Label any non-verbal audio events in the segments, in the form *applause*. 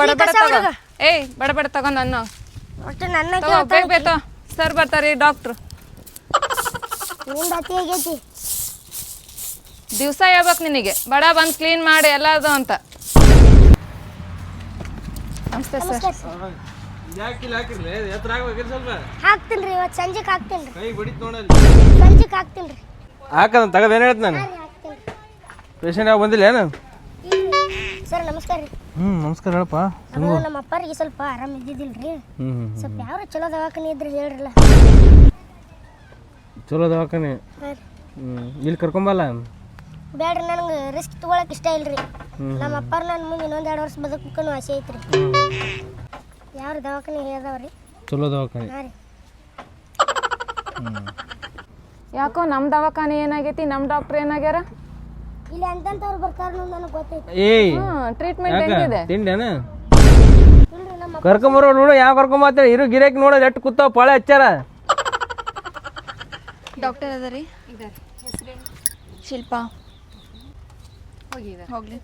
ಬಡ ತಗೋ. ಏಯ್ ಬಡ ಬಡ ತಗೋ ನನ್ನ. ಒಟ್ಟು ನನ್ನ ತಗೋ ಬೇಗ ಬೇಗ ಸರ್ ಬರ್ತಾರೆ ಡಾಕ್ಟ್ರು. ನಿಂದ ಅತಿ ಆಗೈತಿ ದಿವಸ ಹೇಳ್ಬೇಕು ನಿನಗೆ. ಬಡ ಬಂದ್ ಕ್ಲೀನ್ ಮಾಡಿ ಎಲ್ಲ ಅದು ಅಂತ. ನಮಸ್ತೆ ಸರ್. ಯಾಕಿಲ್ಲ ಹಾಕಿರ್ಲಿ. ಎತ್ತರ ಆಗ್ಬೇಕಿಲ್ಲ ಸ್ವಲ್ಪ. ಹಾಕ್ತೀನಿ ರೀ ಇವತ್ತು ಸಂಜೆಗೆ ಹಾಕ್ತೀನಿ ರೀ ಕೈ ಬಡಿತ್ ನೋಡಲ್ಲಿ ಸಂಜೆಗೆ ಹಾಕ್ತೀನಿ ರೀ ಹಾಕದ ತಗದ ಏನು ಹೇಳ್ತ ನಾನು. ಹಾಕ್ತೀನಿ ಪೇಷಂಟ್ ಯಾವ ಬಂದಿಲ್ಲ ಏನು? ಸರ್ ನಮಸ್ಕಾರ ರೀ. ಹ್ಞೂ ನಮಸ್ಕಾರ ಹೇಳಪ್ಪ. ನಮ್ಮ ಅಪ್ಪರಿಗೆ ಸ್ವಲ್ಪ ಆರಾಮ ಇದ್ದಿದ್ದಿಲ್ರಿ. ರೀ ಹ್ಞೂ ಹ್ಞೂ ಸ್ವಲ್ಪ ಯಾವ ಚಲೋ ದವಾಖಾನೆ ಇದ್ರೆ ಹೇಳ್ರಲ್ಲ. ಚಲೋ ದವಾಖಾನೆ? ಹ್ಞೂ ಇಲ್ಲಿ ಕರ್ಕೊಂಬಲ್ಲ? ಬೇಡ್ರಿ ನನಗೆ ರಿಸ್ಕ್ ತೊಗೊಳಕ್ಕೆ ಇಷ್ಟ ಇಲ್ರಿ. ರೀ ನಮ್ಮ ಅಪ್ಪರ ನನ್ನ ಮುಂದೆ ಇನ್ನೊಂದು ಎರಡು ವರ್ಷ ಬದುಕಕ್ಕೂ ಆಸೆ ಐತ್ರಿ. ಯಾವ ದವಾಖಾನೆ ಹೇಳ್ದವ್ರಿ? ರೀ ಚಲೋ ದವಾಖಾನೆ. ಹಾಂ ರೀ. ಯಾಕೋ ನಮ್ಮ ದವಾಖಾನೆ ಏನಾಗೈತಿ ನಮ್ಮ ಡಾಕ್ಟ್ರ್ ಏನಾಗ್ಯಾರ? ಇಲ್ಲಿ ಅಂತಂತವ್ರು ಬರ್ತಾರ ನನಗೆ ಗೊತ್ತೈತಿ. ಏಯ್. ಟ್ರೀಟ್ಮೆಂಟ್ ಹೆಂಗಿದೆ? ತಿಂಡೇನ? ಇಲ್ರಿ ನಮ್ಮ ಕರ್ಕೊಂಬರೋ ನೋಡು ಯಾವ ಕರ್ಕೊಂಬತ್ತೇಳಿ ಇರು ಗಿರಾಕಿ ನೋಡೋದು ಎಷ್ಟು ಕೂತಾವ ಪಾಳೆ ಹಚ್ಚಾರ. ಡಾಕ್ಟರ್ ಅದ ರೀ ಶಿಲ್ಪ. ಹೋಗ್ಲಿ.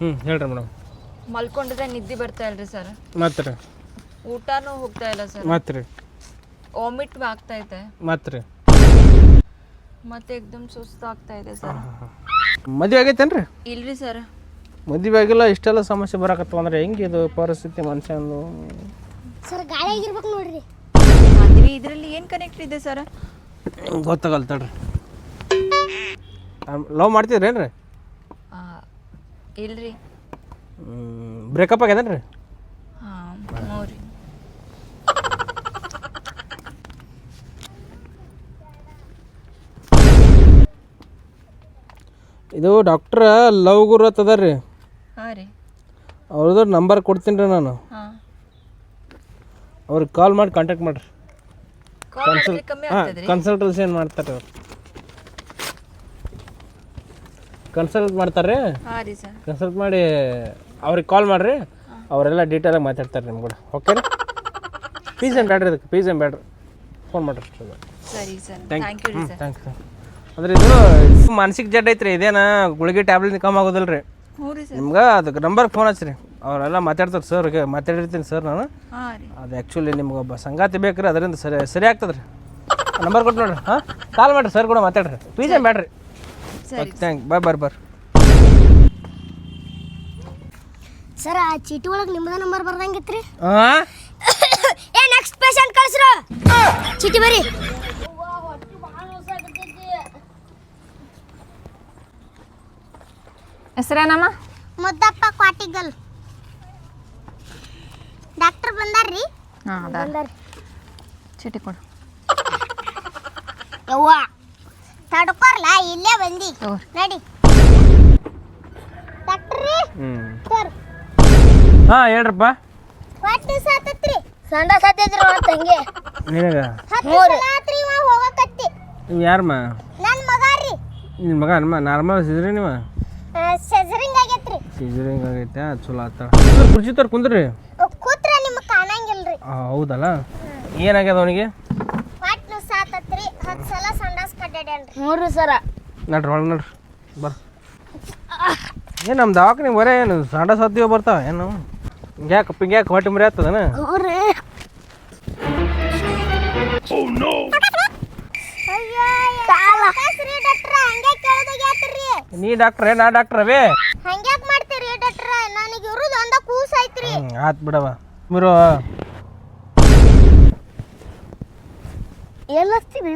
ಹ್ಞೂ ಹೇಳ್ರಿ ಮೇಡಮ್. ಮಲ್ಕೊಂಡಿದ್ರೆ ನಿದ್ದೆ ಬರ್ತಾ ಇಲ್ರಿ ಸರ್ ಮತ್ತೆ ರೀ. ಊಟನೂ ಹೋಗ್ತಾ ಇಲ್ಲ ಸರ್ ಮತ್ತೆ ರೀ. ವಾಮಿಟ್ ಆಗ್ತಾ ಇದೆ ಮತ್ತೆ ರೀ. ಮತ್ತೆ ಎಕ್ದಮ್ ಸುಸ್ತು ಆಗ್ತಾ ಇದೆ ಸರ್. ಮದುವೆ ಆಗೈತೇನ್ರಿ? ಇಲ್ರಿ ಸರ್. ಮದುವೆ ಆಗಿಲ್ಲ ಇಷ್ಟೆಲ್ಲ ಸಮಸ್ಯೆ ಬರಾಕತ್ತವ ಅಂದ್ರೆ ಹೆಂಗೆ ಇದು ಪರಿಸ್ಥಿತಿ ಮನುಷ್ಯಂದು ಸರ್ ಗಾಳಿ ಆಗಿರ್ಬೇಕು ನೋಡ್ರಿ. ಮದ್ವೆ ಇದರಲ್ಲಿ ಏನು ಕನೆಕ್ಟ್ ಇದೆ ಸರ್? ಗೊತ್ತಾಗಲ್ಲ ತಡ್ರಿ. ಲವ್ ಮಾಡ್ತಿದ್ರೇನ್ರಿ? ಇಲ್ರಿ. ಬ್ರೇಕಪ್ ಆಗ್ಯದೇನ್ರಿ ಹಾಂ ಹ್ಞೂ ರೀ ಇದು ಡಾಕ್ಟ್ರ ಲವ್ ಗುರು ಅದ ರೀ ಹಾಂ ರೀ. ಅವ್ರದ್ದು ನಂಬರ್ ಕೊಡ್ತೀನಿ ರೀ ನಾನು. ಹಾಂ. ಅವ್ರಿಗೆ ಕಾಲ್ ಮಾಡಿ ಕಾಂಟ್ಯಾಕ್ಟ್ ಮಾಡಿರಿ. ಕನ್ಸಲ್ ಕಮ್ಮಿ ಹಾಂ ಕನ್ಸಲ್ಟೇಷನ್ ಮಾಡ್ತಾರೆ ಅವ್ರು? ಕನ್ಸಲ್ಟ್ ಮಾಡ್ತಾರೆ ಹಾಂ ರೀ ಸರ್. ಕನ್ಸಲ್ಟ್ ಮಾಡಿ ಅವ್ರಿಗೆ ಕಾಲ್ ಮಾಡಿರಿ. ಅವರೆಲ್ಲ ಡೀಟೇಲಾಗಿ ಮಾತಾಡ್ತಾರೆ ನಿಮ್ಮ ಕೂಡ. ಓಕೆ ರೀ? ಫೀಸ್ ಏನು ಬೇಡ್ರಿ ಅದಕ್ಕೆ ಫೀಸ್ ಏನು ಬೇಡ್ರಿ? ಫೋನ್ ಮಾಡಿರಿ ಸರಿ ಸರ್. ಥ್ಯಾಂಕ್ ಯು ರೀ ಸರ್. ಥ್ಯಾಂಕ್ಸ್ ಅಂದ್ರೆ ಇದು ಮಾನಸಿಕ ಜಡ್ ಐತ್ರಿ ಇದೇನ ಗುಳಿಗೆ ಟ್ಯಾಬ್ಲೆಟ್ ಕಮ್ಮಿ ಆಗೋದಿಲ್ಲ ರೀ ಹ್ಞೂ ರೀ ಸರ್. ನಿಮ್ಗೆ ಅದಕ್ಕೆ ನಂಬರ್ ಫೋನ್ ಹಚ್ಚಿರಿ ಅವರೆಲ್ಲ ಮಾತಾಡ್ತಾರೆ ಸರ್ ಮಾತಾಡಿರ್ತೀನಿ ಸರ್ ನಾನು. ಅದು ಆ್ಯಕ್ಚುಲಿ ನಿಮ್ಗೆ ಒಬ್ಬ ಸಂಗಾತಿ ಬೇಕ್ರಿ ಅದರಿಂದ ಸರಿ ಸರಿ ಆಗ್ತದ್ರಿ. ರೀ ನಂಬರ್ ಕೊಟ್ಟು ನೋಡ್ರಿ ಹಾಂ? ಕಾಲ್ ಮಾಡಿರಿ ಸರ್ ಕೂಡ ಮಾತಾಡ್ರಿ. ಪೀಜೆ ಸರಿ. ಓಕೆ ಥ್ಯಾಂಕ್ ಬಾಯ್ ಬರ್ರಿ ಬರ್ರಿ ಸರ್ ಆ ಚೀಟಿ ಒಳಗೆ ನಿಮ್ಮದ ನಂಬರ್ ಬರ್ದಂಗಿತ್ರಿ? ಹಾಂ *coughs* ಏ ನೆಕ್ಸ್ಟ್ ಪೇಷಂಟ್ ಕಳಿಸ್ರು. ಚೀಟಿ ಬರಿ. ಹೆಸ್ರೇನಮ್ಮ? ಮುದ್ದಪ್ಪ ಕ್ವಾಟಿಗಲ್. ಡಾಕ್ಟರ್ ಬಂದಾರ್ರಿ? ಹಾಂ ಅದ ಚೀಟಿ ಕೊಡು. ಯವ್ವ ತಡ್ಕೊರ್ಲ? ಇಲ್ಲೇ ಬಂದಿ. ತಗೋರಿ. ನಡಿ. ಡಾಕ್ಟರ್ ರೀ ಹ್ಞೂ ಸರ್ ಹಾಂ ಹೇಳ್ರಪ್ಪ. ಹೊಟ್ಟೆ ಸಾತತ್ರಿ ಸಂಡ ಸಾತಿದ್ರು ಅಂತ ಹಂಗೆ ನಿನಗೆ? ಹತ್ತು ಸಲ ಆತ್ರಿ ಇವ ಹೋಗಕತ್ತಿ. ಯಾರಮ್ಮ ನನ್ನ ಮಗ ರೀ ನಿನ್ನ ಮಗ ಅನ್ಮ ನಾರ್ಮಲ್ ಸಿದ್ರಿ ನೀವು? ಸೆಜರಿಂಗ್ ಆಗೈತ್ರಿ. ಸಿದ್ರಿಂಗ್ ಆಗೈತೆ ಚಲೋ ಆತ ಕುರ್ಚಿ ತೋರ್ ಕುಂದ್ರಿ. ಕೂತ್ರ ನಿಮ್ಗೆ ಕಾಣಂಗಿಲ್ರಿ. ಆ, ಹೌದಲ್ಲ? ಏನಾಗ್ಯದ ಅವನಿಗೆ? ಹೊಟ್ಟೆ ಸಾತತ್ರಿ ಹತ್ತು ಸಲ ಸಂಡಾಸ್ ಕಡ್ಡಾಡ್ಯಾನ್ರಿ ಹ್ಞೂ ಸರ. ನಡ್ರಿ ಒಳಗೆ ನಡ್ರಿ ಬರ್. ಏನು ನಮ್ಮ ದವಾಖಾನೆ ಬರೇ ಏನು ಸಂಡ ಸತ್ತೀವ ಬರ್ತಾವ ಏನು? ಹಿಂಗ್ಯಾಕೆ ಹಿಂಗ್ಯಾಕೆ ಹೊಟ್ಟೆ ಮರಿ ಆಗ್ತದನ? ಹ್ಞೂ ರೀ. ನೀ ಡಾಕ್ಟ್ರೇ ನಾ ಡಾಕ್ಟರ್ ಅವೇ? ಹಂಗ್ಯಾಕ್ ಮಾಡ್ತೀರಿ ಡಾಕ್ಟ್ರ ನನಗೆ ಇರುದು ಅಂದ ಕೂಸ್ ಐತ್ರಿ. ಆತ್ ಬಿಡವ. ಮಿರು ಎಲ್ಲಸ್ತೀನಿ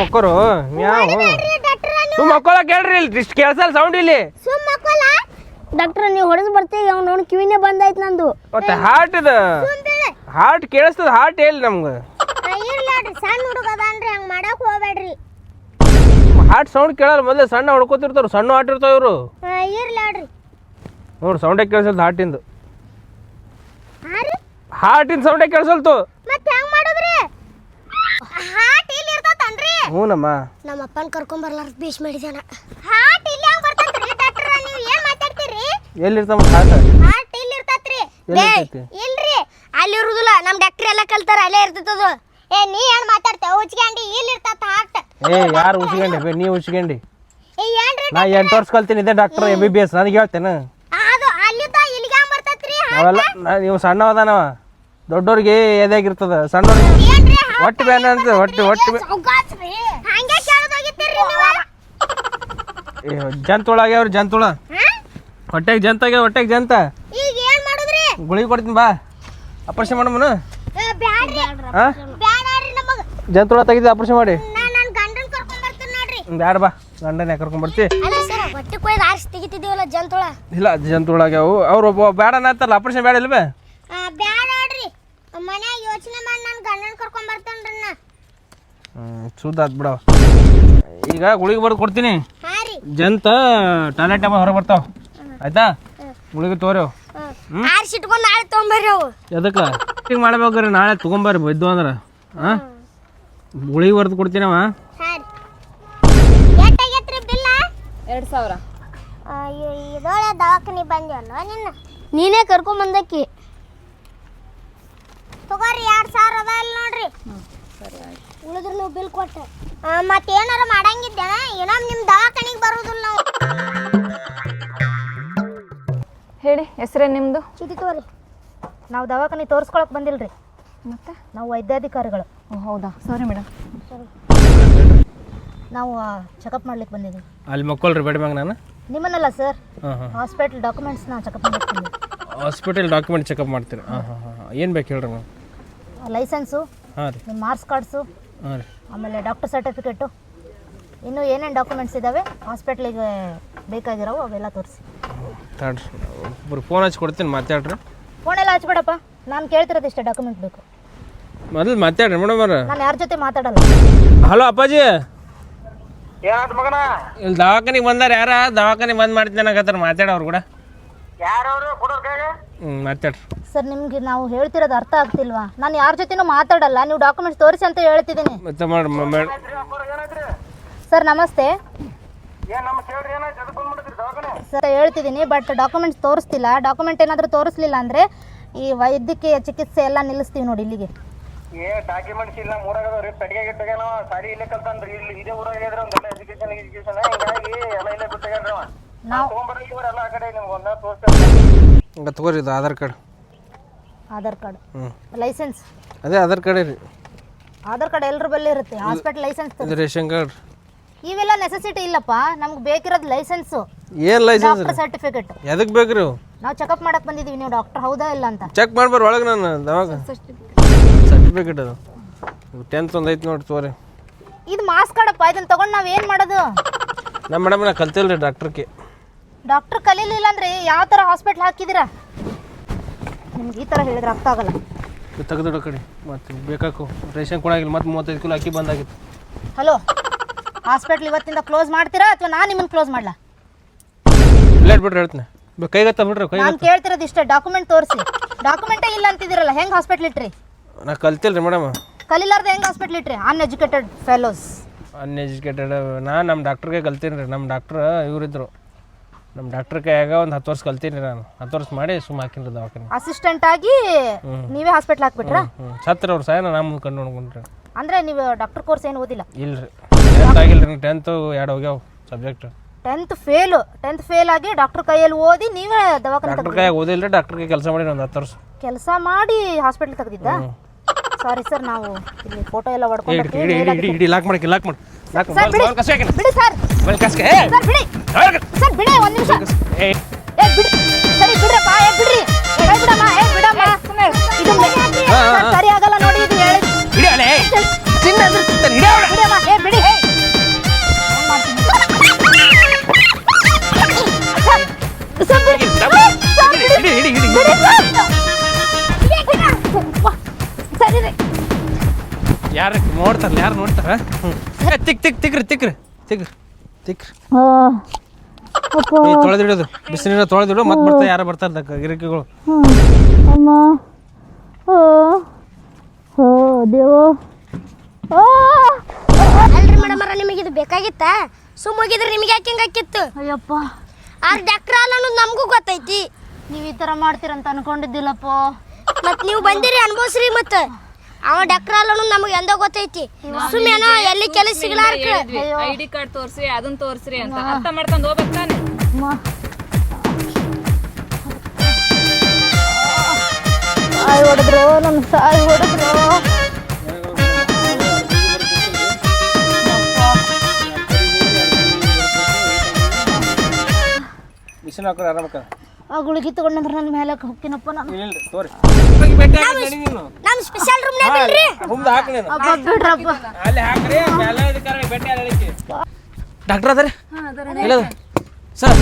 ಮಕ್ಕರು ಯಾವ ಡಾಕ್ಟ್ರ ಸುಮ್ಮ ಮಕ್ಕಳಕ್ಕೆ ಹೇಳ್ರಿ ಇಲ್ಲಿ ಇಷ್ಟು ಕೇಳ್ಸಲ್ಲ ಸೌಂಡ್ ಇಲ್ಲಿ. ಸುಮ್ ಮಕ್ಕಳ. ಡಾಕ್ಟ್ರ ನೀವು ಹೊಡೆದು ಬರ್ತೀವಿ ಅವ್ನು ನೋಡಿ ಕಿವಿನೇ ಬಂದಾಯ್ತು ನಂದು. ಮತ್ತೆ ಹಾರ್ಟ್ ಇದು. ಹಾರ್ಟ್ ಕೇಳಿಸ್ತದ ಹಾರ್ಟ್ ಹೇಳಿ ನಮ್ಗ? ಇರ್ಲಾಡ್ರಿ ಸಣ್ಣ ಹುಡುಗ ಅದಾನ್ರಿ ಹಂಗ್ ಮಾಡಕ್ ಹೋಗ್ಬೇಡ್ರಿ ಹಾರ್ಟ್ ಸೌಂಡ್ ಕೇಳಲ್ಲ ಮೊದಲೇ ಸಣ್ಣ ಹೊಡ್ಕೋತಿರ್ತಾರ ಸಣ್ಣ ಹಾರ್ಟ್ ಇರ್ತಾವ ಇವರು. ಇರ್ಲಾಡ್ರಿ ನೋಡು ಸೌಂಡೇ ಕೇಳಿಸಲ್ದು ಹಾಟಿಂದು. ಹಾ ರೀ ಹಾರ್ಟಿನ ಸೌಂಡೇ ಕೇಳಿಸಲ್ತು. ಮತ್ತೆ ಹೆಂಗ್ ಮಾಡೋದ್ರಿ? ಹಾಟ್ ಇಲ್ಲಿ ಇರ್ತತನ್ರಿ. ಹ್ಞೂನಮ್ಮ ನಮ್ಮ ಅಪ್ಪನ ಕರ್ಕೊಂಡ್ ಬರ್ಲಾರ ಬೇಸ್ ಮಾಡಿದಾನ ಹಾಟ್ ಇಲ್ಲಿ ಹೆಂಗ್ ಬರ್ತತ್ರಿ ಡಾಕ್ಟರ್ ನೀವು ಏನ್ ಮಾತಾಡ್ತೀರಿ? ಎಲ್ಲಿರ್ತಾವ ಹಾರ್ಟ್ ಹಾಟ್? ಇಲ್ಲಿ ಇರ್ತತ್ರಿ. ಎಲ್ಲಿ ಬೇ, ಇರ್ತೈತಿ? ಇಲ್ರಿ. ಅಲ್ಲಿ ಇರುದಿಲ್ಲ. ನಮ್ ಡಾಕ್ಟರ್ ಎಲ್ಲ ಕಲ್ತಾರ ಅಲ್ಲೇ ಇರ್ತದದು ಏ ನೀ ಏನ್ ಮಾತಾಡ್ತೇವ ಉಚ್ಕಂಡಿ ಹಾಟ್ ಏ ಯಾರು ಉಸಿಗಂಡೆ ಬೇ ನೀ ಉಸ್ಕೊಂಡಿ. ಏ ಏನ್ರಿ ನಾ ಎಂಟು ವರ್ಷ ಕಲ್ತೀನಿ ಇದೇ doctor M B B S ನನಗೆ ಹೇಳ್ತೇನೆ. ಅವೆಲ್ಲ ನೀವು ಸಣ್ಣ ಅದಾನವ ದೊಡ್ಡವ್ರಿಗೆ ಎದಾಗಿರ್ತದ ಸಣ್ಣವ್ರಿಗೆ ಹೊಟ್ಟೆ ಬೇನ ಅಂತ ನೀವು? ಏ, ಜಂತುಳ ಆಗ್ಯಾವ್ರಿ ಜಂತುಳ? ಹೊಟ್ಟೆಗೆ ಜಂತ ಆಗ್ಯಾವ ಹೊಟ್ಟೆಗೆ ಜಂತ. ಈಗ ಏನ್ ಮಾಡುದ್ರಿ? ಗುಳಿಗೆ ಕೊಡ್ತೀನಿ ಬಾ. ಆಪರೇಷನ್ ಮಾಡಮ್ಮನ ಏ, ಬ್ಯಾಡ್ರಿ. ಹಾಂ ಬ್ಯಾಡ್ರಿ ನಮಗ. ಜಂತುಳ ತೆಗಿದು ಆಪರೇಷನ್ ಮಾಡಿ ನಾ ನನ್ನ ಗಂಡನ್ ಕರ್ಕೊಂಡ್ ಬರ್ತೀನಿ ನೋಡ್ರಿ ಬ್ಯಾಡ ಬಾ? ಗಂಡನ ಕರ್ಕೊಂಬರ್ತಿ ಅಲ್ಲ ಸರ್ ಹೊಟ್ಟೆ ಕೊಯ್ದು ಆರಿಸಿ ತೆಗಿತಿದ್ದೀವಲ್ಲ ಜಂತುಳ? ಇಲ್ಲ ಅವ್ರು ಒಬ್ಬ ಬೇಡ ಅನ್ನತ್ತಲ್ಲ ಆಪರೇಷನ್ ಬೇಡ ಇಲ್ವೇ? ಬ್ಯಾಡ ನೋಡ್ರಿ ಮನ್ಯಾಗ ಯೋಚನೆ ಮಾಡಿ ನಾನು ಗಂಡನ್ ಕರ್ಕೊಂಡ್ ಬರ್ತೇನ್ರಿ ನಾ. ಹ್ಞೂ ಸುದ್ದ ಆತ್ ಬಿಡವ ಈಗ ಗುಳಿಗೆ ಬರ್ದು ಕೊಡ್ತೀನಿ. ಜಂತ ಟಾಯ್ಲೆಟ್ ಟೈಮ್ ಹೊರಗೆ ಬರ್ತಾವ? ಆಯ್ತಾ? ಗುಳಿಗೆ ತೋರಿ ಆರಿಸಿ ಇಟ್ಕೊಂಡು ನಾಳೆ ತೊಗೊಂಬರ್ರಿ ಅವು ಎದಕ್ಕೆ? ಹಿಂಗೆ ಮಾಡ್ಬೇಕ್ರಿ ನಾಳೆ ತೊಗೊಂಬರ್ರಿ ಬೈದು ಅಂದ್ರೆ. ಹಾಂ? ಗುಳಿಗೆ ಬರ್ದು ಕೊಡ್ತೀನವ? ಎರಡು ಸಾವಿರ. ಇದೊಳೆ ದವಾಖಾನೆ ಬಂದ್ವಲ್ಲ ನಿನ್ನ? ನೀನೇ ಕರ್ಕೊಂಡ್ ಬಂದಕ್ಕಿ. ತಗೋರಿ ಎರಡು ಸಾವಿರ ಅದ ಇಲ್ಲಿ ನೋಡ್ರಿ. ಉಳಿದ್ರು ನೀವು ಬಿಲ್ ಕೊಟ್ಟೆ. ಮತ್ತೇನಾರ ಮಾಡಂಗಿದ್ದೇನ ಏನೋ ನಿಮ್ಮ ದವಾಖಾನಿಗೆ ಬರೋದಿಲ್ಲ ನಾವು. ಹೇಳಿ ಹೆಸರೇ ನಿಮ್ಮದು ಚುತಿ ತಗೋರಿ. ನಾವು ದವಾಖಾನೆ ತೋರಿಸ್ಕೊಳಕ್ ಬಂದಿಲ್ರಿ. ಮತ್ತೆ? ನಾವು ವೈದ್ಯಾಧಿಕಾರಿಗಳು. ಹೌದಾ? Sorry madam. ನಾವು ಚೆಕಪ್ ಮಾಡ್ಲಿಕ್ಕೆ ಬಂದಿದ್ದೀವಿ. ಅಲ್ಲಿ ಮಕ್ಕಳ್ರಿ ಬೇಡ ಮ್ಯಾಗ ನಾನು? ನಿಮ್ಮನ್ನಲ್ಲ ಸರ್ ಹಾಂ ಹಾಂ. ಹಾಸ್ಪಿಟಲ್ ಡಾಕ್ಯುಮೆಂಟ್ಸ್ನ ಚೆಕಪ್ ಮಾಡ್ತೀನಿ ಬಂದಿದ್ದೀವಿ. ಹಾಸ್ಪಿಟಲ್ ಡಾಕ್ಯುಮೆಂಟ್ ಚೆಕಪ್ ಮಾಡ್ತೀರಿ? ಹಾಂ ಹಾಂ ಹಾಂ ಏನು ಬೇಕು ಹೇಳ್ರಿ ಮ್ಯಾಮ್ ಲೈಸೆನ್ಸು ಹಾಂ ರೀ. ನಿಮ್ಮ ಮಾರ್ಕ್ಸ್ ಕಾರ್ಡ್ಸು ಹಾಂ ರೀ. ಆಮೇಲೆ ಡಾಕ್ಟರ್ ಸರ್ಟಿಫಿಕೇಟು ಇನ್ನು ಏನೇನು ಡಾಕ್ಯುಮೆಂಟ್ಸ್ ಇದ್ದಾವೆ ಹಾಸ್ಪಿಟ್ಲಿಗೆ ಬೇಕಾಗಿರೋವು ಅವೆಲ್ಲ ತೋರಿಸಿ. ತಡ್ರಿ ಒಬ್ರು ಫೋನ್ ಹಚ್ಚಿ ಕೊಡ್ತೀನಿ ಮಾತಾಡ್ರಿ. ಫೋನೆಲ್ಲ ಹಚ್ಬೇಡಪ್ಪ. ನಾನು ಕೇಳ್ತಿರೋದು ಇಷ್ಟೇ ಡಾಕ್ಯುಮೆಂಟ್ ಬೇಕು. ಮೊದಲು ಮಾತಾಡ್ರಿ ಮೇಡಮ್ ಅವ್ರ. ನಾನು ಯಾರ ಜೊತೆ ಮಾತಾಡಲ್ಲ. ಹಲೋ ಅಪ್ಪಾಜಿ. ಏನಾಯ್ತು ಮಗನ? ಇಲ್ಲಿ ದವಾಖಾನಿಗೆ ಬಂದಾರ ಯಾರ? ದವಾಖಾನಿಗೆ ಬಂದ್ ಮಾಡ್ತೀನಿ ಅನ್ನಕತ್ತಾರ ಮಾತಾಡವ್ರು ಕೂಡ. ಯಾರವ್ರು? ಕೊಡೋರ್ ಕೈಗೆ? ಹ್ಞೂ ಮಾತಾಡ್ರಿ. ಸರ್ ನಿಮ್ಗೆ ನಾವು ಹೇಳ್ತಿರೋದು ಅರ್ಥ ಆಗ್ತಿಲ್ವಾ? ನಾನು ಯಾರ ಜೊತೆನೂ ಮಾತಾಡಲ್ಲ. ನೀವು ಡಾಕ್ಯುಮೆಂಟ್ಸ್ ತೋರಿಸಿ ಅಂತ ಹೇಳ್ತಿದ್ದೀನಿ. ಮತ್ತೆ ಮಾಡಿ ಮೇಡಮ್ ಏನಾಯ್ತ್ರಿ? ಸರ್ ನಮಸ್ತೆ. ಏನ್ ನಮ್ಮ ಕೇಳ್ರಿ ಏನಾಯ್ತು ಅದಕ್ಕೆ ಬಂದ್ ಮಾಡಿದ್ರಿ ದವಾಖಾನೆ? ಸರ್ ಹೇಳ್ತಿದ್ದೀನಿ ಬಟ್ ಡಾಕ್ಯುಮೆಂಟ್ಸ್ ತೋರಿಸ್ತಿಲ್ಲ. ಡಾಕ್ಯುಮೆಂಟ್ ಏನಾದರೂ ತೋರಿಸ್ಲಿಲ್ಲ ಅಂದರೆ ಈ ವೈದ್ಯಕೀಯ ಚಿಕಿತ್ಸೆ ಎಲ್ಲ ನಿಲ್ಲಿಸ್ತೀವಿ ನೋಡಿ ಇಲ್ಲಿಗೆ. ಏ ಡಾಕ್ಯುಮೆಂಟ್ಸ್ ಇಲ್ಲ ಮೂರಾಗದವ್ರಿ ಪೆಟ್ಟಿಗೆ ಗಿಟ್ಟಿಗೆ ನಾವು ಸಾರಿ ಇಲ್ಲೇ ಕಲ್ತಾನ್ರಿ ಇಲ್ಲಿ ಇದೇ ಊರಾಗ ಇದ್ರೆ ಒಂದೆಲ್ಲ ಎಜುಕೇಶನ್ ಎಜುಕೇಶನ್ ಹಿಂಗಾಗಿ ಎಲ್ಲ ಇಲ್ಲೇ ಬಿಟ್ಟಾಗ್ರಿ ಅವ ನಾವು ತೊಗೊಂಬರ್ರಿ ಇವರೆಲ್ಲ ಆ ಕಡೆ ನಿಮ್ಗೆ ಒಂದ ತೋರಿಸ್ತೇವೆ ಹಂಗೆ ತಗೋರಿ ಇದು ಆಧಾರ್ ಕಾರ್ಡ್. ಆಧಾರ್ ಕಾರ್ಡ್. ಹ್ಞೂ ಲೈಸೆನ್ಸ್. ಅದೇ ಆಧಾರ್ ಕಾರ್ಡ್ ರೀ. ಆಧಾರ್ ಕಾರ್ಡ್ ಎಲ್ಲರ ಬಳಿ ಇರುತ್ತೆ? ಹಾಸ್ಪಿಟಲ್ ಲೈಸೆನ್ಸ್ ಇದು ರೇಷನ್ ಕಾರ್ಡ್. ಇವೆಲ್ಲ ನೆಸೆಸಿಟಿ ಇಲ್ಲಪ್ಪ. ನಮ್ಗೆ ಬೇಕಿರೋದು ಲೈಸೆನ್ಸ್. ಏನು ಲೈಸೆನ್ಸ್ ಡಾಕ್ಟರ್ ಸರ್ಟಿಫಿಕೇಟ್ ಎದಕ್ಕೆ ಬೇಕು ರೀ ನಾವು ಚೆಕಪ್ ಮಾಡಕ್ಕೆ ಬಂದಿದ್ದೀವಿ ನೀವು ಡಾಕ್ಟರ್ ಹೌದಾ ಇಲ್ಲ ಅಂತ. ಚೆಕ್ ಮಾಡ್ಬಾರ ಒಳಗೆ ನಾನು ದವಾಗ ಸರ್ಟಿಫಿಕೇಟ್ ಅದು. ಟೆಂತ್ ಒಂದು ಐತಿ ನೋಡಿ ತೋರಿ. ಇದು ಮಾಸ್ಕ್ ಕಾರ್ಡಪ್ಪ ಇದನ್ನ ತಗೊಂಡು ನಾವು ಏನು ಮಾಡೋದು? ನಮ್ಮ ಮೇಡಮ್ ನಾ ಕಲ್ತಿಲ್ಲ ರೀ ಡಾಕ್ಟ್ರಿಗೆ ಡಾಕ್ಟರ್ ಕಲೀಲಿಲ್ಲ ಅಂದ್ರೆ ಯಾವ ಥರ ಹಾಸ್ಪಿಟ್ಲ್ ಹಾಕಿದ್ದೀರಾ ನಿಮ್ಗೆ ಈ ಥರ ಹೇಳಿದ್ರೆ ಅರ್ಥ ಆಗಲ್ಲ. ತೆಗೆದಿಡೋ ಕಡೆ. ಮತ್ತೆ ಬೇಕಾಕು. ರೇಷನ್ ಕೊಡಾಗಿಲ್ಲ ಮತ್ತೆ ಮೂವತ್ತೈದು ಕಿಲೋ ಅಕ್ಕಿ ಬಂದಾಗಿತ್ತು. ಹಲೋ ಹಾಸ್ಪಿಟ್ಲ್ ಇವತ್ತಿಂದ ಕ್ಲೋಸ್ ಮಾಡ್ತೀರಾ ಅಥವಾ ನಾನು ನಿಮ್ಮನ್ನು ಕ್ಲೋಸ್ ಮಾಡ್ಲಾ? ಲೇಟ್ ಬಿಡ್ರಿ ಹೇಳ್ತೀನಿ. ಬ- ಕೈಗತ್ತ ಬಿಡ್ರಿ ಕೈ ನಾನು ಕೇಳ್ತಿರೋದು ಇಷ್ಟೇ ಡಾಕ್ಯುಮೆಂಟ್ ತೋರಿಸಿ. ಡಾಕ್ಯುಮೆಂಟೇ ಇಲ್ಲ ಅಂತಿದ್ದೀರಲ್ಲ ಹೆಂಗೆ ಹಾಸ್ಪಿಟ್ಲ್ ಇಟ್ರಿ? ನಾ ಕಲ್ತಿಲ್ರಿ ಮೇಡಮ್. ಕಲಿಲಾರ್ದ ಹೆಂಗ್ ಹಾಸ್ಪಿಟ್ಲ್ ಇಟ್ರಿ? ಅನ್ಎಜುಕೇಟೆಡ್ ಫೆಲೋಸ್ ಅನ್ಎಜುಕೇಟೆಡ್ ನಾ ನಮ್ಮ ಡಾಕ್ಟ್ರಿಗೆ ಕಲ್ತೀನಿ ರೀ ನಮ್ಮ ಡಾಕ್ಟ್ರ್ ಇವರಿದ್ರು ನಮ್ಮ ಡಾಕ್ಟ್ರ್ ಕೈಯಾಗ ಒಂದು ಹತ್ತು ವರ್ಷ ಕಲ್ತೀನಿ ನಾನು. ಹತ್ತು ವರ್ಷ ಮಾಡಿ ಸುಮ್ಮ ಹಾಕಿನ್ರಿ ದವಾಖಾನೆ. ಅಸಿಸ್ಟೆಂಟ್ ಆಗಿ ನೀವೇ ಹಾಸ್ಪಿಟ್ಲ್ ಹಾಕ್ಬಿಟ್ರ? ಹ್ಞೂ ಸತ್ರ ಅವ್ರು ನಾನು ನಾ ಮುಂದೆ ಕಂಡು ನೋಡ್ಕೊಂಡ್ರಿ. ಅಂದ್ರೆ ನೀವು ಡಾಕ್ಟರ್ ಕೋರ್ಸ್ ಏನು ಓದಿಲ್ಲ? ಇಲ್ಲ ರೀ ಟೆಂತ್ ಆಗಿಲ್ಲ ರೀ ಟೆಂತು ಎರಡು ಹೋಗ್ಯಾವ subject tenth fail tenth fail ಆಗಿ ಡಾಕ್ಟರ್ ಕೈಯಲ್ಲಿ ಓದಿ ನೀವೇ ದವಾಖಾನೆ ಡಾಕ್ಟರ್ ಕೈಯಾಗ ಓದಿಲ್ಲ ರೀ ಡಾಕ್ಟರ್ ಕೈ ಕೆಲಸ ಮಾಡಿ ಒಂದು ಹತ್ತು ವರ್ಷ. ಕೆಲಸ ಮಾಡಿ ಹಾಸ್ಪಿಟಲ್ ತೆಗ್ದಿದ್ದ? ಸಾರಿ ಸರ್ ನಾವು ಇಲ್ಲಿ ಫೋಟೋ ಎಲ್ಲ ಇಡಿ ಹೊಡ್ಕೊಂಡು ಇಡಿ ಇಡಿ ಇಡಿ ಇಡಿ ಲಾಕ್ ಮಾಡಿ ಲಾಕ್ ಮಾಡಿ ಲಾಕ್ ಸರ್ ಬಿಡಿ ಮಾಡಿ ಕಸ ಬಿಡಿ ಸರ್. ಕಸ್ಗೆ ಸರ್ ಬಿಡಿ. ಸರ್ ಬಿಡಿ ಒಂದು ನಿಮಿಷ. ಏ. ಏ ಬಿಡಿ. ಸರಿ ಬಿಡ್ರಪ್ಪ ಏ ಬಿಡ್ರಿ. ಏ ಬಿಡಮ್ಮ ಏ ಬಿಡಮ್ಮ. ಇದು ಸರ್, ಆಗಲ್ಲ ನೋಡಿ ಇದು ಹೇಳಿದ್ ಹಿಡಿ ಅಲೆ ಚಿನ್ನ ಅಂದ್ರೆ ಚಿಂತನೆ ಹಿಡಿ ಅವಳ ಬಿಡಮ್ಮ ಏ ಬಿಡಿ. ಸರ್, ಸರ್, ಬಿಡಿ. ಸರ್, ಬಿಡಿ. ಹಿಡಿ ಹಿಡಿ ಯಾರು ನೋಡ್ತಾರಲ್ಲ ಯಾರು ನೋಡ್ತಾರ? ಹ್ಞೂ ತಿಕ್ ತಿಕ್ ತಿಕ್ರಿ ತಿಕ್ರಿ ತಿಕ್ರಿ ತಿಕ್ರಿ. ಈ ತೊಳೆದಿಡೋದು ಬಿಸಿನೀರ ತೊಳೆದಿಡು ಮತ್ತೆ ಬರ್ತಾರೆ ಯಾರು ಬರ್ತಾರೆ ಗಿರಿಕಿಗಳು. ಅಮ್ಮ. ಓ ಓ ದೇವೋ. ಓ ಅಲ್ರಿ ಮೇಡಮರ ನಿಮಗೆ ಇದು ಬೇಕಾಗಿತ್ತಾ? ಸುಮ್ಮ ಹೋಗಿದ್ರೆ ನಿಮಗೆ ಯಾಕೆ ಹಿಂಗಾಕಿತ್ತು ಅಯ್ಯಪ್ಪ. ಆರ್ ಡಾಕ್ಟ್ರ ಅಲ್ಲ ಅನ್ನೋದು ನಮಗೂ ಗೊತ್ತೈತಿ. ನೀವು ಈ ಥರ ಮಾಡ್ತೀರಂತ ಅನ್ಕೊಂಡಿದ್ದಿಲ್ಲಪ್ಪ. ಮತ್ ನೀವು ಬಂದಿರಿ ಅನ್ಭವಿಸ್ರಿ ಮತ್ತ. ಅವ ಡಾಕ್ಟರ್ ಅಲ್ಲೂ ನಮ್ಗೆ ಎಂದ ಗೊತ್ತೈತಿ. ಸುಮ್ಮನೆ ಎಲ್ಲಿ ಕೆಲಸ ಸಿಗ್ಲಾರ್ಕ ಐಡಿ ಕಾರ್ಡ್ ತೋರಿಸಿ ಅದನ್ನ ತೋರಿಸ್ರಿ ಅಂತ. ಅರ್ಥ ಮಾಡ್ಕೊಂಡು ಹೋಗ್ಬೇಕು ತಾನೆ. ಸಾಯ್ ಹೊಡೆದ್ರು ನಮ್ಮ ಸಾಯ್ ಹೊಡೆದ್ರು. ಮಿಷನ್ ಹಾಕೋರು ಆರಾಮಕ್ಕ ಆ ಗುಳಿಗೆ ತಗೊಂಡ್ರ ನನ್ನ ಮೇಲೆ ಹೊಕ್ಕಿನಪ್ಪ ನಾನು. ಇಲ್ಲ ತೋರಿ. ಹಾಕಿ ನೀನು. ಸ್ಪೆಷಲ್ ರೂಮ್ನಾಗ ಇಲ್ರಿ ಮುಂದೆ ಹಾಕು ನೀನು ಅಪ್ಪ ಬಿಡ್ರಪ್ಪ ಅಲ್ಲಿ ಹಾಕ್ರಿ ಮೇಲೆ ಇದಕ್ಕೆ ಭೇಟಿ ಆಡಲಿಕ್ಕೆ ಡಾಕ್ಟರ್ ಅದರ? ಇಲ್ಲ ಸರ್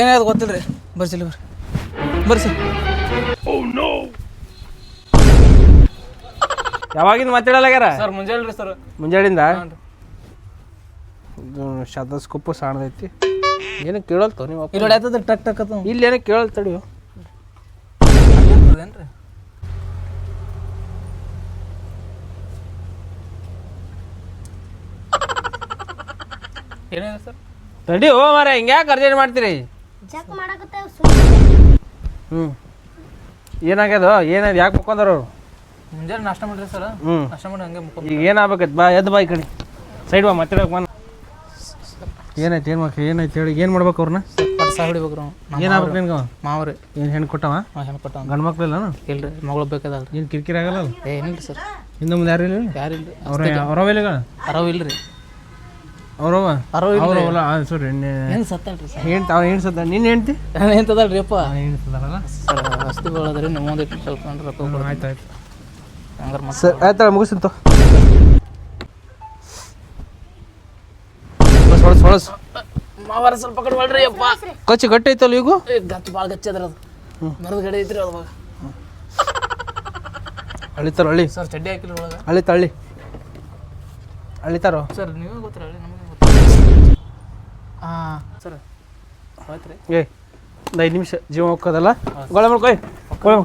ಏನಾಯ್ತು ಗೊತ್ತಿಲ್ರಿ? ರೀ ಬರ್ರಿ ಬರ್ಸಿ ಓ ನೋ ಸರ್. ಯಾವಾಗಿಂದ ಮಾತಾಡಲಾಗ್ಯಾರ ಸರ್ ಮುಂಜಾನೆ ಸರ್. ಮುಂಜಾಡಿಂದ ಶತಸ್ಕೊಪ್ಪು ಸಾಣದೈತಿ. ಏನು ಕೇಳಲ್ತೋ ನೀವು ಇಲ್ಲಿ ನೋಡಿ ಆಯ್ತದ ಟಕ್ ಟಕ್ ಅತ್ತ ಇಲ್ಲಿ ಏನೋ ಕೇಳಲ್ ತಡಿಯೋ ಏನ್ರಿ? ಏನಿದೆ ಸರ್? ತಡಿ ಓ ಮಾರ ಹಿಂಗ್ಯಾಕೆ ಅರ್ಜೆಂಟ್ ಮಾಡ್ತೀರಿ? ಜಕ್ ಮಾಡಕತ್ತ ಹ್ಞೂ ಏನಾಗ್ಯದ ಏನಾದ ಯಾಕೆ ಮುಕ್ಕೊಂಡಾರ ಅವ್ರು? ಮುಂಜಾನೆ ನಾಷ್ಟ ಮಾಡ್ರಿ ಸರ್? ಹ್ಞೂ ನಾಷ್ಟ ಮಾಡಿ ಹಂಗೆ ಮುಕ್ಕೊಂಡು ಈಗ ಏನಾಗ್ಬೇಕೈತೆ ಬಾ ಎದ್ದು ಬಾ ಈ ಕಡೆ. ಸೈಡ್ ಬಾ ಮತ್ತೆ ಬಾ. ಏನಾಯ್ತು ಏನು ಮಾಡ್ಕ ಏನಾಯ್ತು ಹೇಳಿ ಏನು ಮಾಡ್ಬೇಕು ಅವ್ರನ್ನ ಪಟ್ ಸಾ ಹೊಡಿಬೇಕು ನಾವು. ಏನಾಗ್ಬೇಕು ನಿನ್ಗೆ ಮಾವ್ರಿ. ಏನು ಹೆಣ್ಣು ಕೊಟ್ಟವ? ಹಾಂ ಹೆಣ್ಣು ಕೊಟ್ಟವ. ಗಂಡು ಮಕ್ಳಿಲ್ಲ ಇಲ್ರಿ ಮಗಳು ಬೇಕದಲ್ರಿ. ಏನು ಕಿರಿಕಿರಿ ಆಗಲ್ಲ ಏ ಏನಿಲ್ಲ ಸರ್. ಹಿಂದೆ ಮುಂದೆ ಯಾರು ಇಲ್ಲ? ಯಾರಿಲ್ರಿ ಅವ್ರ ಅವ್ರವೆಲ್ಲ ಅರವ್ ಇಲ್ರಿ. ಅವ್ರವ? ಅರವ ಇಲ್ಲ ಸರಿ ಏನು ಸತ್ತಲ್ರಿ ಸರ್? ಏನು ಅವ್ರು ಏನು ಸತ್ತ ನಿನ್ನ ಹೆಂಡ್ತಿ ಎಂತದಲ್ರಿ ಅಪ್ಪ. ಹೆಣ್ಸದಾರಲ್ಲ ಸರ್ ವಸ್ತು ಬೆಳದ್ರಿ ಸ್ವಲ್ಪ ಅಂದ್ರೆ ರೊಕ್ಕ ಕೊಡ್ರಿ. ಆಯ್ತು ಆಯ್ತು. ಹಂಗಾರೆ ಮತ್ತೆ ಸರ್ ಆಯ್ತಲ್ಲ ಹೊಳಸ್ ಮಾವಾರ ಸ್ವಲ್ಪ ಕಡೆ ಮಾಡ್ರಿ ಅಪ್ಪ ಕಚ್ಚಿ ಗಟ್ಟಿ ಐತಲ್ಲ ಈಗ? ಗಚ್ಚ ಭಾಳ ಗಚ್ಚ ಅದ್ರ ಅದು. ಮರದ ಗಡಿ ಐತ್ರಿ ಅವಾಗ ಅಳಿತಾರ ಅಳ್ಳಿ ಸರ್ ಚಡ್ಡಿ ಹಾಕಿಲ್ಲ ಒಳಗೆ? ಅಳಿತ ಅಳ್ಳಿ ಅಳಿತಾರೋ ಸರ್ ನೀವೇ ಗೊತ್ತಿರ ಹೇಳಿ ನಮಗೆ ಗೊತ್ತಿಲ್ಲ ಹಾಂ ಸರ್ ಆಯ್ತು ರೀ ಏ ಒಂದು ಐದು ನಿಮಿಷ ಜೀವ ಹೋಗೋದಲ್ಲ ಗೊಳ ಮಾಡ್ಕೊಯ್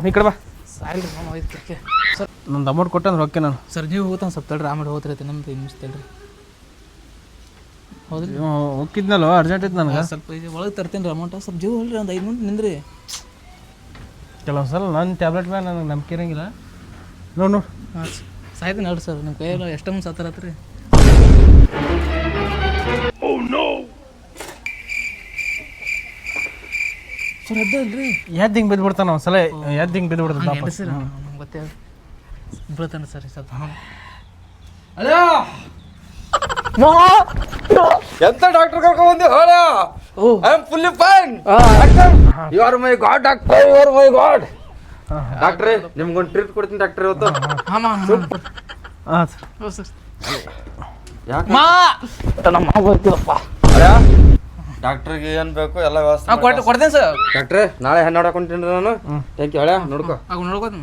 ಈ ಕಡೆ ಬಾ. ಸಾಯಿಲ್ರಿ ನಾನು ಹೋಯ್ತು ಸರ್ ನಂದು ಅಮೌಂಟ್ ಕೊಟ್ಟಂದ್ರೆ ಓಕೆ ನಾನು. ಸರ್ ನೀವು ಹೋಗ್ತಾನೆ ಸ್ವಲ್ಪ ತಡ್ರಿ ಆಮೇಲೆ ಹೋಗ್ತಿರತ್ತೆ ನಮ್ದು ನಿಮಿಷ ತಡ್ರಿ. ಹೌದ್ರಿ? ಹೋಗಿದ್ನಲ್ಲ ಅರ್ಜೆಂಟ್ ಇತ್ತು ನನಗೆ. ಸ್ವಲ್ಪ ಇದು ಒಳಗೆ ತರ್ತೀನಿ ರೀ ಅಮೌಂಟ್ ಸ್ವಲ್ಪ ಜೀವ ಹೊಲ್ರಿ ಒಂದು ಐದು ಮಿನಿಟ್ ನಿಂದ್ರಿ. ಕೆಲವೊಂದು ಸಲ ನನ್ನ ಟ್ಯಾಬ್ಲೆಟ್ ಮೇಲೆ ನನಗೆ ನಂಬಿಕೆ ಇರಂಗಿಲ್ಲ. ನೋಡಿ ನೋಡು. ಹಾಂ ಸಾಯ್ತೀನಿ ನೋಡಿ ಸರ್ ನಿಮ್ಮ ಕೈಯಲ್ಲಿ ಎಷ್ಟು ಮಂದಿ ಸತ್ತಾರತ್ರಿ ಸರ್ ಅದ ಅಲ್ರಿ ಎದ್ದು ಹಿಂಗೆ ಬಿದ್ದು ಬಿಡ್ತಾನೆ ಒಂದು ಸಲ ಎದ್ದು ಹಿಂಗೆ ಬಿದ್ದು ಬಿಡ್ತಾನೆ ಹಂಗೆ ಸರ್ ನಮ್ಗೆ ಗೊತ್ತೇ ಬೀಳ್ತಾನೆ ಸರ್ ಸ್ವಲ್ಪ. ಹಾಂ. *laughs* ಎಂತ ಡಾಕ್ಟರ್ ಕರ್ಕೊಂಡ್ ಬಂದಿ? ಹೋಳ I am fully fine you are my god doctor you are my god ಡಾಕ್ಟ್ರೇ ನಿಮ್ಗೊಂದು ಟ್ರೀಟ್ ಕೊಡ್ತೀನಿ ಡಾಕ್ಟರ್ ಇವತ್ತು. ಹಾಂ ಹಾಂ ಸರ್. ಹೌದು ಸರ್. ಯಾಕೆ? ಮಾ! ನಮ್ಮ ಮಾವ ಬರ್ತೀವಪ್ಪ ಡಾಕ್ಟರ್ಗೆ ಏನ್ ಬೇಕು ಎಲ್ಲ ವ್ಯವಸ್ಥೆ ಕೊಟ್ಟು ಕೊಡ್ತೇನೆ ಸರ್. ಡಾಕ್ಟ್ರೆ ನಾಳೆ ಹೆಣ್ಣು ನೋಡಕೊಂತೀನಿ ನಾನು. ಥ್ಯಾಂಕ್ ಯು ಹೇಳ ನೋಡ್ಕೊ. ಆಗ ನೋಡ್ಕೋತ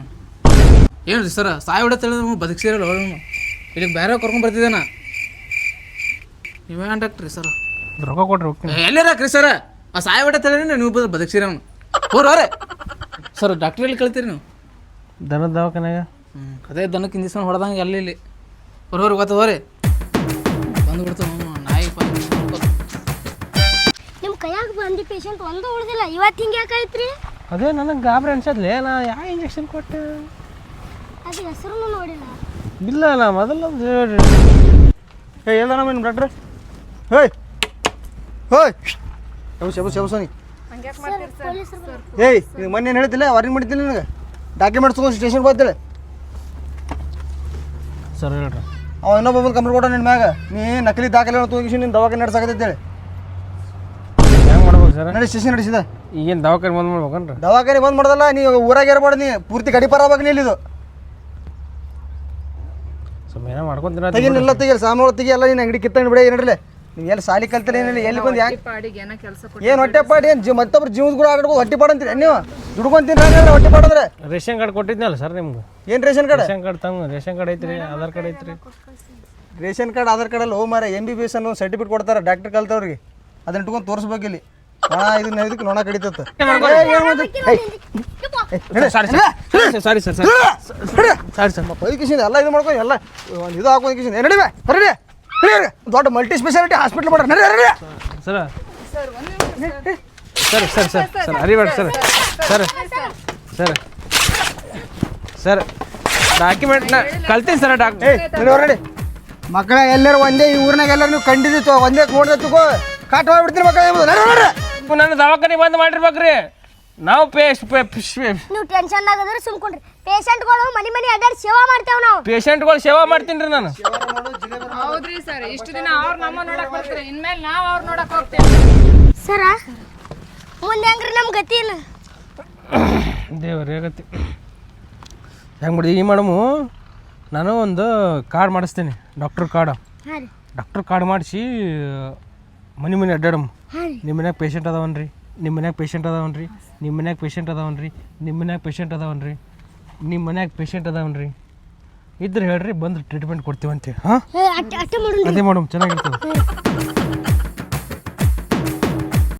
ಏನು ರೀ ಸರ್ ಸಾಯಿ ಹೊಡೆ ತಿಳಿದ್ರೆ ಬದುಕಿಸಿರಲ್ಲ ಹೊಳೆ ಇಲ್ಲಿಗೆ ಬೇರೆ ಕರ್ಕೊಂಡ್ ಬರ್ತಿದ್ದಾನ ನೀವೇ ಡಾಕ್ಟ್ರಿ ಸರ್ ರೊಕ್ಕ ಕೊಡ್ರಿ ಹೋಗ್ತೀನಿ. ಹಾಕ್ರಿ ಸರ ಸರ್ ಆ ಸಾಯ ಹೊಡೆ ತಿಳಿದ್ರೆ ನೀವು ಬದ್ ಬದಕ್ಸಿರ ಅವ್ನು. ಹೋರ್ ಹೋರೆ. ಸರ್ ಡಾಕ್ಟ್ರ್ ಎಲ್ಲಿ ಕಳ್ತೀರಿ ನೀವು? ದನದ ದವಾಖಾನ್ಯಾಗ. ಹ್ಞೂ ಅದೇ ದನಕ್ಕೆ ಇಂದಿಸ್ಕೊಂಡು ಹೊಡೆದಂಗೆ ಅಲ್ಲಿ ಇಲ್ಲಿ. ಹೊರ ಹೊರ ಗೊತ್ತ ಹೋರಿ? ಬಂದ್ಬಿಡ್ತು ನಾಯಿ ಪಾಯಿ ನಿಮ್ಮ ಕೈಯಾಗ ಬಂದಿ ಪೇಷಂಟ್ ಒಂದು ಉಳ್ದಿಲ್ಲ ಇವತ್ತು ಹಿಂಗೆ ಯಾಕಾಯ್ತ್ರಿ ಅದೇ ನನಗೆ ಗಾಬರಿ ಅನ್ಸದ್ಲೆ ನಾ ಯಾವ ಇಂಜೆಕ್ಷನ್ ಕೊಟ್ಟೆ? ಅದು ಹೆಸರು ನೋಡಿಲ್ಲ. ಇಲ್ಲ ನಾ ಮೊದಲೊಂದು ಹೇಳ್ರಿ. ಏ ಎಲ್ಲ ನಮ್ಮ ಡಾಕ್ಟ್ರೆ ಹೇಯ್! ಹೇಯ್! ಎಬಸ್ ಎಬಸ್ ಸೋನಿ ಪೊಲೀಸರು ಏಯ್ ನೀವು ಮೊನ್ನೆ ಏನು ಹೇಳ್ತಿಲ್ಲ ವಾರ್ನಿಂಗ್ ಮಾಡಿದ್ದಿಲ್ಲ ನನಗೆ? ಡಾಕ್ಯುಮೆಂಟ್ಸ್ ತೊಗೊಂಡು ಸ್ಟೇಷನ್ ಹೋಗ್ತಿಲ್ಲ ಸರ್ ಹೇಳ್ರಿ. ಅವ ಇನ್ನೊಬ್ಬ ಕಂಪ್ಲೇಂಟ್ ಕೊಟ್ಟ ನಿನ್ನ ಮ್ಯಾಗ. ನೀ ನಕಲಿ ದಾಖಲೆ ತೋಗಿಸಿ ನಿನ್ನ ದವಾಖಾನೆ ನಡ್ಸಾಕತ್ತೇಳಿ ಹೆಂಗೆ ಮಾಡ್ಬೇಕು ಸರ್? ನಡಿ ಸ್ಟೇಷನ್ ನಡೆಸಿದ. ಈಗೇನು ದವಾಖಾನೆ ಬಂದ್ ಮಾಡ್ಬೇಕನ್ರಿ? ದವಾಖಾನೆ ಬಂದ್ ಮಾಡ್ದಲ್ಲ ನೀ ಊರಾಗ ಇರ್ಬಾರ್ದು ನೀ. ಪೂರ್ತಿ ಗಡಿಪಾರ ಆಗ್ಬೇಕು ನೀ ಇಲ್ಲಿದು. ಸ್ವಲ್ಪ ಏನೋ ಮಾಡ್ಕೊಂತೀನಿ ತೆಗಿಲ್ಲ ಸಾಮಾನು ತೆಗಿ ಎಲ್ಲ ನೀನು ಅಂಗಡಿ ಕಿತ್ತಂಡು ಬಿಡ ಏನಿರಲಿ ನೀವು ಎಲ್ಲಿ ಸಾಲಿ ಕಲ್ತಿಲ್ಲ ಏನಿಲ್ಲ ಎಲ್ಲಿ ಬಂದು? ಯಾಕೆ? ಏನು ಹೊಟ್ಟೆ ಪಾಡಿ ಏನು ಜೀವ ಮತ್ತೊಬ್ರು ಜೀವದ ಕೂಡ ಆಡ್ಬೇಕು ಹೊಟ್ಟೆ ಪಾಡಂತೀರಿ ನೀವು ದುಡ್ಕೊಂತೀನಿ ಹೊಟ್ಟಿ ಹೊಟ್ಟೆ ಪಾಡಂದ್ರೆ ರೇಷನ್ ಕಾರ್ಡ್ ಕೊಟ್ಟಿದ್ನಲ್ಲ ಸರ್ ನಿಮ್ಗೆ? ಏನು ರೇಷನ್ ಕಾರ್ಡ್? ರೇಷನ್ ಕಾರ್ಡ್ ತಂಗ ರೇಷನ್ ಕಾರ್ಡ್ ಐತ್ರಿ ಆಧಾರ್ ಕಾರ್ಡ್ ಐತ್ರಿ. ರೇಷನ್ ಕಾರ್ಡ್ ಆಧಾರ್ ಕಾರ್ಡಲ್ಲಿ ಹೋಗಿ ಮಾರ ಎಂ ಬಿ ಬಿ ಎಸ್ ಅನ್ನೋ ಸರ್ಟಿಫಿಕೇಟ್ ಕೊಡ್ತಾರೆ ಡಾಕ್ಟರ್ ಕಲ್ತವ್ರಿಗೆ. ಅದನ್ನ ಇಟ್ಕೊಂಡು ತೋರಿಸ್ಬೇಕು ಇಲ್ಲಿ. ಹಣ ಇದನ್ನ ಇದಕ್ಕೆ ನೊಣ ಕಡಿತತ್ತ sorry sir. Sorry sir sorry sir. ಬೈಕಿಸಿಂದ ಎಲ್ಲ ಇದು ಮಾಡ್ಕೊ ಎಲ್ಲ ಒಂದು ಇದು ಹಾಕೋ ಕಿಸಿಂದ ನಡಿವೆ ಬರೀ ದೊಡ್ಡ ಮಲ್ಟಿ ಸ್ಪೆಷಾಲಿಟಿ ಹಾಸ್ಪಿಟ್ಲ್ ಮಾಡ್ರಿ. ನಡಿ ನಡಿ ಸರ. ಸರ್ ಸರ್ ಸರ್ ಸರ್ ಅರಿಬೇಡ ಸರ್ ಸರ್ ಸರ್ ಸರ್. ಡಾಕ್ಯುಮೆಂಟ್ನ ಕಲ್ತೀನಿ ಸರ್ ಡಾಕ್ ನಡಿ ಮಕ್ಕಳ ಎಲ್ಲರೂ ಒಂದೇ ಈ ಊರಿನಾಗ ಎಲ್ಲರೂ ನೀವು ಕಂಡಿದ್ದು ಒಂದೇ ನೋಡ್ದೆ ತಗೋ. ಕಾಟ್ ಮಾಡ್ಬಿಡ್ತೀನಿ ಮಕ್ಕಳ ನನ್ನ ದವಾಖಾನೆ ಬಂದ್ ಮಾಡಿರ್ಬೇಕ್ರಿ. ನಾವು ಪೇಸ್ಟ್ ನೀವು ಟೆನ್ಷನ್ ಆಗದ್ರೆ ಸುಮ್ಕೊಂಡ್ರಿ. ಪೇಷಂಟ್ಗಳು ಮನಿ ಮನಿ ಅಡ್ಡಾಡಿ ಸೇವಾ ಮಾಡ್ತೇವೆ ನಾವು. ಪೇಷಂಟ್ಗಳು ಸೇವಾ ಮಾಡ್ತೀನಿ ರೀ ನಾನು. ಹೌದ್ರಿ ಸರ್ ಇಷ್ಟು ದಿನ ಅವ್ರು ನಮ್ಮ ನೋಡಕ್ ಬರ್ತಾರೆ ಇನ್ಮೇಲೆ ನಾವು ಅವ್ರು ನೋಡಕ್ ಹೋಗ್ತೇವೆ. ಸರ ಮುಂದೆ ಹೆಂಗ್ರಿ ನಮ್ ಗತಿ ಇಲ್ಲ ದೇವ್ರೇ ಗತಿ? ಹೆಂಗೆ ಬಿಡಿ ಈ ಮಾಡಮು ನಾನು ಒಂದು ಕಾರ್ಡ್ ಮಾಡಿಸ್ತೀನಿ ಡಾಕ್ಟ್ರ್ ಕಾರ್ಡ್ ಹಾ ರೀ. ಡಾಕ್ಟ್ರ್ ಕಾರ್ಡ್ ಮಾಡಿಸಿ ಮನೆ ಮನೆ ಅಡ್ಡಾಡಮ್. ನಿಮ್ಮ ಮನ್ಯಾಗ ಪೇಷಂಟ್ ಅದಾವನ್ರಿ ನಿಮ್ಮ ಮನ್ಯಾಗ ಪೇಷಂಟ್ ಅದಾವನ್ರಿ ನಿಮ್ಮ ಮನ್ಯಾಗ ಪೇಷಂಟ್ ಅದಾವನ್ರಿ ನಿಮ್ಮ ಮನ್ಯಾಗ ಪೇಷಂಟ್ ಅದಾವನ್ರಿ. ನಿಮ್ಮ ಮನ್ಯಾಗ ಪೇಷಂಟ್ ಅದಾವನ್ರಿ. ಇದ್ರೆ ಹೇಳ್ರಿ ಬಂದು ಟ್ರೀಟ್ಮೆಂಟ್ ಕೊಡ್ತೀವಂತೆ. ಹಾಂ? ಅದೇ ಮಾಡಮ್ ಚೆನ್ನಾಗಿರ್ತದೆ.